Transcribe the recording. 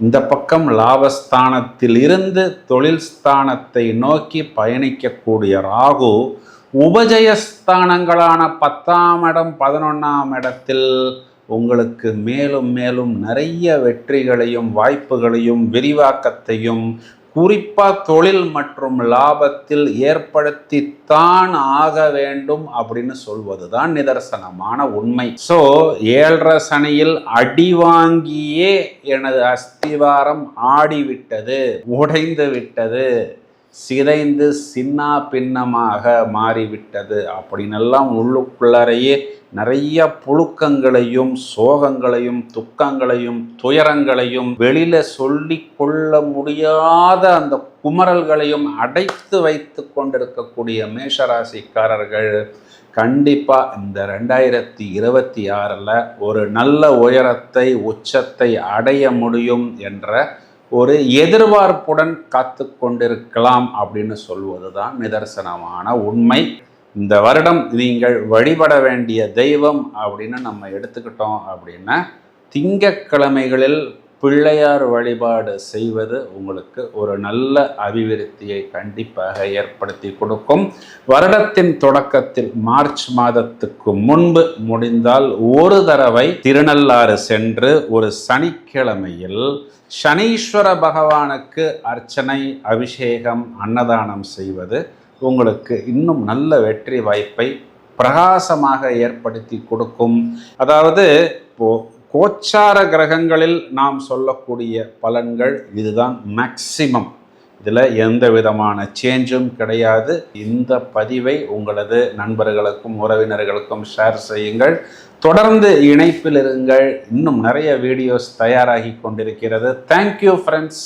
இந்த பக்கம் லாபஸ்தானத்திலிருந்து தொழில் ஸ்தானத்தை நோக்கி பயணிக்கக்கூடிய ராகு உபஜயஸ்தானங்களான பத்தாம் இடம் பதினொன்றாம் இடத்தில் உங்களுக்கு மேலும் மேலும் நிறைய வெற்றிகளையும் வாய்ப்புகளையும் விரிவாக்கத்தையும் குறிப்பாக தொழில் மற்றும் லாபத்தில் ஏற்படுத்தித்தான் ஆக வேண்டும் அப்படின்னு சொல்வது தான் நிதர்சனமான உண்மை. ஸோ ஏழரை சனியில் அடி வாங்கியே எனது அஸ்திவாரம் ஆடிவிட்டது உடைந்து விட்டது சிதைந்து சின்னா பின்னமாக மாறிவிட்டது அப்படின்னெல்லாம் உள்ளுக்குள்ளாரையே நிறைய புழுக்கங்களையும் சோகங்களையும் துக்கங்களையும் துயரங்களையும் வெளியில சொல்லி கொள்ள முடியாத அந்த குமரல்களையும் அடைத்து வைத்து கொண்டிருக்கக்கூடிய மேஷராசிக்காரர்கள் கண்டிப்பாக இந்த ரெண்டாயிரத்தி இருபத்தி ஆறில் ஒரு நல்ல உயரத்தை உச்சத்தை அடைய முடியும் என்ற ஒரு எதிர்பார்ப்புடன் காத்து கொண்டிருக்கலாம் அப்படின்னு சொல்வது தான் நிதர்சனமான உண்மை. இந்த வருடம் நீங்கள் வழிபட வேண்டிய தெய்வம் அப்படின்னு நம்ம எடுத்துக்கிட்டோம் அப்படின்னா திங்கக்கிழமைகளில் பிள்ளையார் வழிபாடு செய்வது உங்களுக்கு ஒரு நல்ல அபிவிருத்தியை கண்டிப்பாக ஏற்படுத்தி கொடுக்கும். வருடத்தின் தொடக்கத்தில் மார்ச் மாதத்துக்கு முன்பு முடிந்தால் ஒரு தடவை திருநள்ளாறு சென்று ஒரு சனிக்கிழமையில் சனீஸ்வர பகவானுக்கு அர்ச்சனை அபிஷேகம் அன்னதானம் செய்வது உங்களுக்கு இன்னும் நல்ல வெற்றி வாய்ப்பை பிரகாசமாக ஏற்படுத்தி கொடுக்கும். அதாவது இப்போ கோச்சார கிரகங்களில் நாம் சொல்லக்கூடிய பலன்கள் இதுதான் மேக்சிமம் இதில் எந்த விதமான சேஞ்சும் கிடையாது. இந்த பதிவை உங்களது நண்பர்களுக்கும் உறவினர்களுக்கும் ஷேர் செய்யுங்கள். தொடர்ந்து இணைப்பில் இருங்கள். இன்னும் நிறைய வீடியோஸ் தயாராகி கொண்டிருக்கிறது. Thank you friends